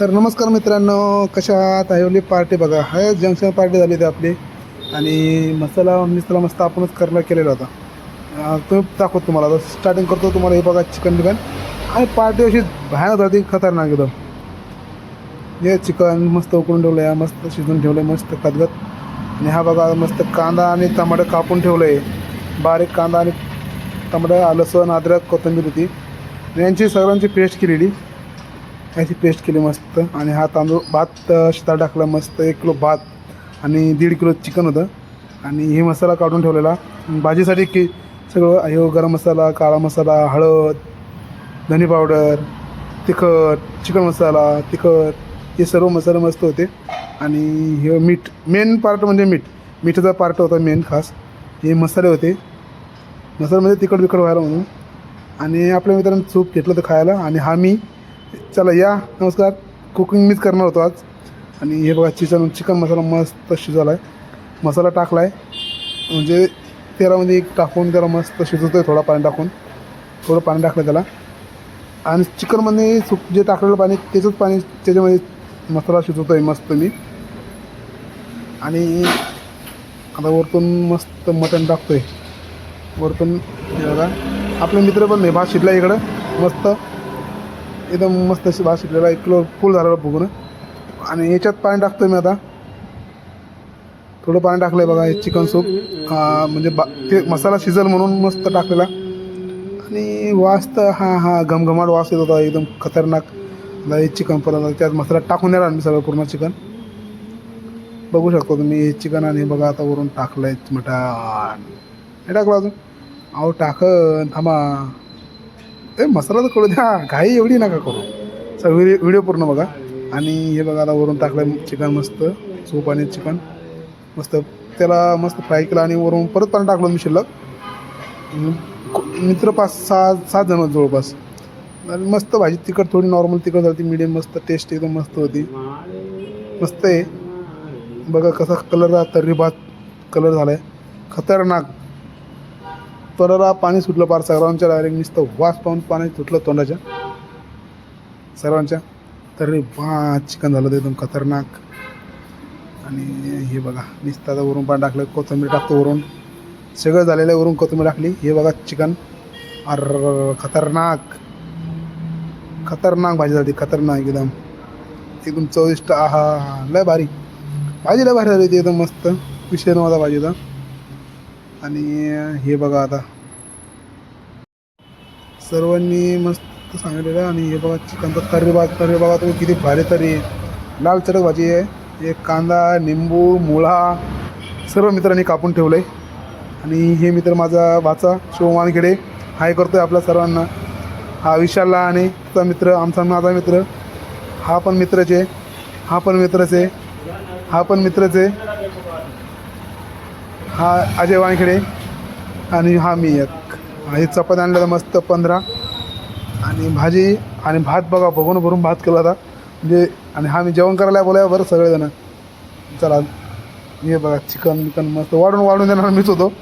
तर नमस्कार मित्रांनो कशा आहात? आयोली पार्टी बघा. हाय जंक्शन पार्टी झाली होती आपली. आणि मसाला मिसाला मस्त आपणच करणं केलेला होता. तुम्ही तो दाखवतो तुम्हाला. आता स्टार्टिंग करतो तुम्हाला. हे बघा चिकन बिकन. आणि पार्टी अशी भयानक होती खतरनाक एकदम. हे चिकन मस्त उकळून ठेवलं आहे मस्त शिजून ठेवलं आहे मस्त खतगत आणि हा बघा मस्त कांदा आणि टमाटर कापून ठेवलं आहे बारीक कांदा आणि टमाटर लसूण अद्रक कोथिंबीर होती. यांची सगळ्यांची पेस्ट केलेली. याची पेस्ट केली मस्त. आणि हा तांदूळ भात शिता टाकला मस्त. एक किलो भात आणि दीड किलो चिकन होतं. आणि हे मसाला काढून ठेवलेला. भाजीसाठी की सगळं हे हो, गरम मसाला काळा मसाला हळद धनी पावडर तिखट चिकन मसाला तिखट हे सर्व मसाले मस्त होते. आणि हे मीठ मेन पार्ट म्हणजे मीठ. मिठाचा पार्ट होता मेन खास. हे मसाले होते. मसाल्यामध्ये तिखट बिकट व्हायला म्हणून. आणि आपल्या मित्रांनी सूप घेतलं होतं खायला. आणि हा मी चला या. नमस्कार. कुकिंग मीच करणार होतो आज. आणि हे बघा चिकन चिकन मसाला मस्त शिजवला आहे मसाला टाकला आहे म्हणजे तेलामध्ये एक टाकून त्याला मस्त शिजवतो आहे थोडा पाणी टाकून. थोडं पाणी टाकलं त्याला. आणि चिकनमध्ये सुक जे टाकलेलं पाणी त्याचंच पाणी त्याच्यामध्ये मसाला शिजवतो आहे मस्त मी. आणि आता वरतून मस्त मटण टाकतो आहे वरतून बघा. आपले मित्र पण नाही भात शिजला इकडं. मस्त. एकदम मस्त अशी भात शिजलेला एक किलो फुल झालेला बघून. आणि याच्यात पाणी टाकतो मी आता. थोडं पाणी टाकलं आहे बघा हे चिकन सूप म्हणजे बा ते मसाला शिजल म्हणून मस्त टाकलेला. आणि वास तर हां हां घमघमाट वास येत होता एकदम खतरनाक. हे चिकन परत त्यात मसाला टाकून द्याला मी सगळं पूर्ण चिकन बघू शकतो तुम्ही हे चिकन आणि बघा आता वरून टाकलं आहे मटण. हे टाकलं अजून? अहो टाकन थांबा. ए मसाला तर करू द्या. घाई एवढी नका करू. सगळं व्हिडिओ व्हिडिओ पूर्ण बघा. आणि हे बघा आता वरून टाकलं चिकन मस्त सूप आणि चिकन. मस्त त्याला मस्त फ्राय केलं आणि वरून परत पाणी टाकलं मी शिल्लक. मित्र पाच सहा सात जण जवळपास. आणि मस्त भाजी तिखट थोडी नॉर्मल तिखट झाली मीडियम मस्त टेस्ट एकदम मस्त होती. मस्त आहे. बघा कसा कलर तर्री भात कलर झाला आहे खतरनाक. तोंडाला पाणी सुटलं पार सर्वांच्या डायरेक्ट नुसतं वास पाहून पाणी सुटलं तोंडाच्या. सर्वांच्या तरी वा चिकन झालं ते एकदम खतरनाक. आणि हे बघा निस्ता वरून पाणी टाकलं कोथिंबीर टाकतो वरून. सगळं झालेलं आहे वरून कोथिंबीर टाकली. हे बघा चिकन. अर खतरनाक. खतरनाक भाजी झाली खतरनाक एकदम. एकदम चविष्ट. आहा लय भारी. भाजी लय भारी झाली ती एकदम मस्त. विषय नव्हता भाजीचा. आणि हे बघा आता. सर्वांनी मस्त सांगितलेलं आणि हे बघा चिकनचा तर्री भात तर्री बघा तुम्ही किती भारी तरी लाल चटक भाजी आहे एक कांदा निंबू मुळा सर्व मित्रांनी कापून ठेवलं आहे आणि हे मित्र माझा वाचा शिवमानखेडे हाय करतो आहे आपल्या सर्वांना. हा विशालला आणि तुझा मित्र आमचा माझा मित्र. हा पण मित्रच आहे. हा पण मित्रच आहे. हा पण मित्रच आहे. हा अजय वानखेडे आणि हा मी एक. हे चपाती आणलं मस्त पंधरा. आणि भाजी आणि भात बघा बघून भरून भात केला होता. म्हणजे आणि हा मी जेवण करायला बोलाय बरं सगळेजण. चला हे बघा चिकन बिकन मस्त. वाढून वाढून देणार मीच होतो.